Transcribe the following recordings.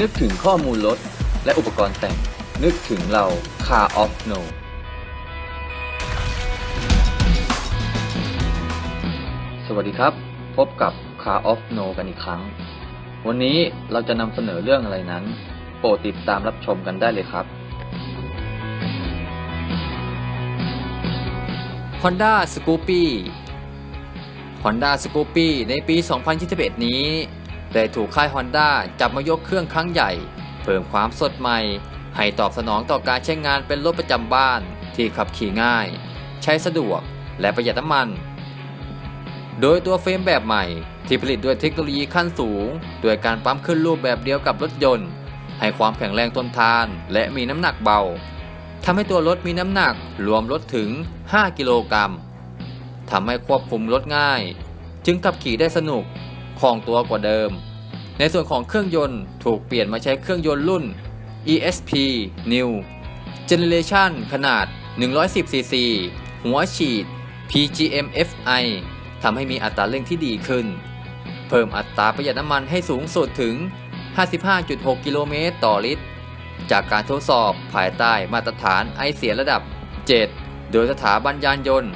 นึกถึงข้อมูลรถและอุปกรณ์แต่ง นึกถึงเรา Car of No สวัสดีครับ พบกับ Car of No กันอีกครั้ง วันนี้เราจะนำเสนอเรื่องอะไรนั้น โปรดติดตามรับชมกันได้เลยครับ Honda Scoopy Honda Scoopy ในปี 2021 นี้ ได้ถูกค่าย Honda จับมายกเครื่องครั้งใหญ่ เพิ่มความสดใหม่ ให้ตอบสนองต่อการใช้งานเป็นรถประจำบ้านที่ขับขี่ง่าย ใช้สะดวกและประหยัดน้ำมัน โดยตัวเฟรมแบบใหม่ ที่ผลิตด้วยเทคโนโลยีขั้นสูงด้วยการปั๊มขึ้นรูปแบบเดียวกับรถยนต์ ให้ความแข็งแรงทนทาน และมีน้ำหนักเบาทำให้ตัวรถมีน้ำหนักรวมรถถึง 5 กิโลกรัมทำให้ควบคุมรถง่าย จึงขับขี่ได้สนุก คล่องตัวกว่าเดิม ในส่วนของเครื่องยนต์ถูกเปลี่ยนมาใช้เครื่องยนต์รุ่น ESP New Generation ขนาด 110cc หัวฉีด PGM FI ทำให้มีอัตราเร่งที่ดีขึ้น เพิ่มอัตราประหยัดน้ำมันให้สูงสุดถึง 55.6 กิโลเมตรต่อลิตร จากการทดสอบภายใต้มาตรฐานไอเสียระดับ 7 โดยสถาบันยานยนต์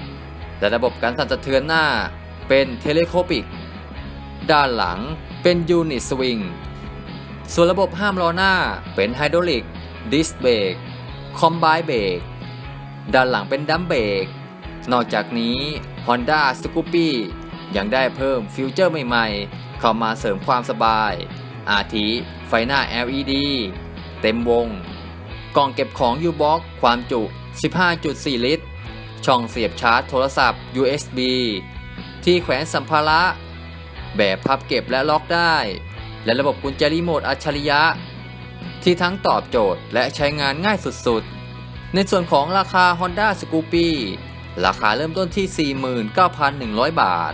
และระบบการสั่นสะเทือนหน้าเป็นเทเลโคปิก ด้านหลังเป็นยูนิตสวิง ส่วนระบบห้ามล้อหน้าเป็นไฮดรอลิก ดิสเบรก คอมไบเบรก ด้านหลังเป็นดัมเบรก นอกจากนี้ Honda Scoopy ยังได้เพิ่มฟิวเจอร์ใหม่ๆ เข้ามาเสริมความสบาย อาทิไฟหน้า LED เต็มวง กล่องเก็บของ U-Box ความจุ 15.4 ลิตร ช่องเสียบชาร์จโทรศัพท์ USB ที่แขวนสัมภาระ แบบพับเก็บและล็อกได้ และระบบกุญแจรีโมทอัจฉริยะ ที่ทั้งตอบโจทย์และใช้งานง่ายสุดๆ ในส่วนของราคา Honda Scoopy ราคาเริ่มต้นที่ 49,100 บาท